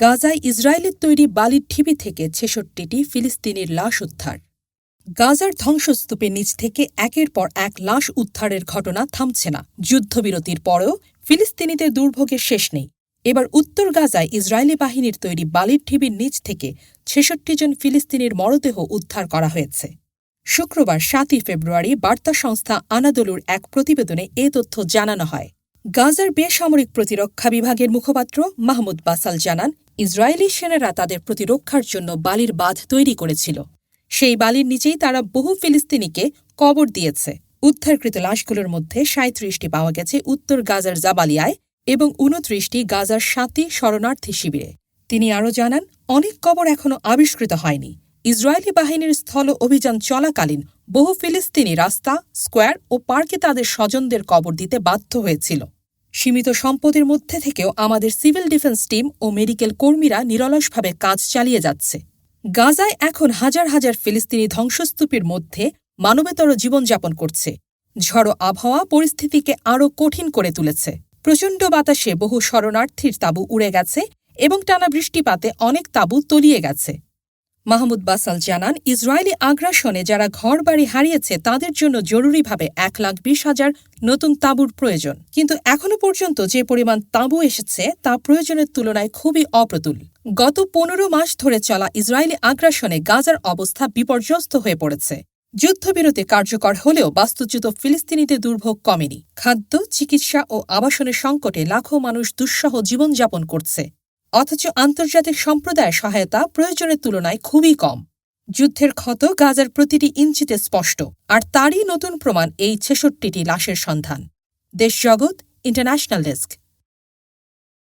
গাজায় ইসরায়েলের তৈরি বালির ঢিবি থেকে ছেষট্টিটি ফিলিস্তিনির লাশ উদ্ধার। গাজার ধ্বংসস্তূপের নিচ থেকে একের পর এক লাশ উদ্ধারের ঘটনা থামছে না। যুদ্ধবিরতির পরেও ফিলিস্তিনিদের দুর্ভোগের শেষ নেই। এবার উত্তর গাজায় ইসরায়েলি বাহিনীর তৈরি বালির ঢিবির নিচ থেকে ছেষট্টি জন ফিলিস্তিনির মরদেহ উদ্ধার করা হয়েছে। শুক্রবার সাতই ফেব্রুয়ারি বার্তা সংস্থা আনাদলুর এক প্রতিবেদনে এ তথ্য জানানো হয়। গাজার বেসামরিক প্রতিরক্ষা বিভাগের মুখপাত্র মাহমুদ বাসাল জানান, ইসরায়েলি সেনারা তাদের প্রতিরক্ষার জন্য বালির বাঁধ তৈরি করেছিল। সেই বালির নিচেই তারা বহু ফিলিস্তিনিকে কবর দিয়েছে। উদ্ধারকৃত লাশগুলোর মধ্যে সাঁত্রিশটি পাওয়া গেছে উত্তর গাজার জাবালিয়ায় এবং উনত্রিশটি গাজার সাতই শরণার্থী শিবিরে। তিনি আরও জানান, অনেক কবর এখনও আবিষ্কৃত হয়নি। ইসরায়েলি বাহিনীর স্থল অভিযান চলাকালীন বহু ফিলিস্তিনি রাস্তা, স্কোয়ার ও পার্কে তাদের স্বজনদের কবর দিতে বাধ্য হয়েছিল। সীমিত সম্পদের মধ্যে থেকেও আমাদের সিভিল ডিফেন্স টিম ও মেডিকেল কর্মীরা নিরলসভাবে কাজ চালিয়ে যাচ্ছে। গাজায় এখন হাজার হাজার ফিলিস্তিনি ধ্বংসস্তূপের মধ্যে মানবেতর জীবনযাপন করছে। ঝড়ো আবহাওয়া পরিস্থিতিকে আরও কঠিন করে তুলেছে। প্রচণ্ড বাতাসে বহু শরণার্থীর তাঁবু উড়ে গেছে এবং টানা বৃষ্টিপাতে অনেক তাঁবু তলিয়ে গেছে। মাহমুদ বাসাল জানান, ইসরায়েলি আগ্রাসনে যারা ঘরবাড়ি হারিয়েছে, তাদের জন্য জরুরিভাবে এক লাখ বিশ হাজার নতুন তাঁবুর প্রয়োজন। কিন্তু এখনও পর্যন্ত যে পরিমাণ তাঁবু এসেছে, তা প্রয়োজনের তুলনায় খুবই অপ্রতুল। গত পনেরো মাস ধরে চলা ইসরায়েলি আগ্রাসনে গাজার অবস্থা বিপর্যস্ত হয়ে পড়েছে। যুদ্ধবিরতি কার্যকর হলেও বাস্তুচ্যুত ফিলিস্তিনিদের দুর্ভোগ কমেনি। খাদ্য, চিকিৎসা ও আবাসনের সংকটে লাখো মানুষ দুঃসহ জীবনযাপন করছে। অথচ আন্তর্জাতিক সম্প্রদায় সহায়তা প্রয়োজনের তুলনায় খুবই কম। যুদ্ধের ক্ষত গাজার প্রতিটি ইঞ্চিতে স্পষ্ট, আর তারই নতুন প্রমাণ এই ছেষট্টিটি লাশের সন্ধান। দেশজগৎ ইন্টারন্যাশনাল ডেস্ক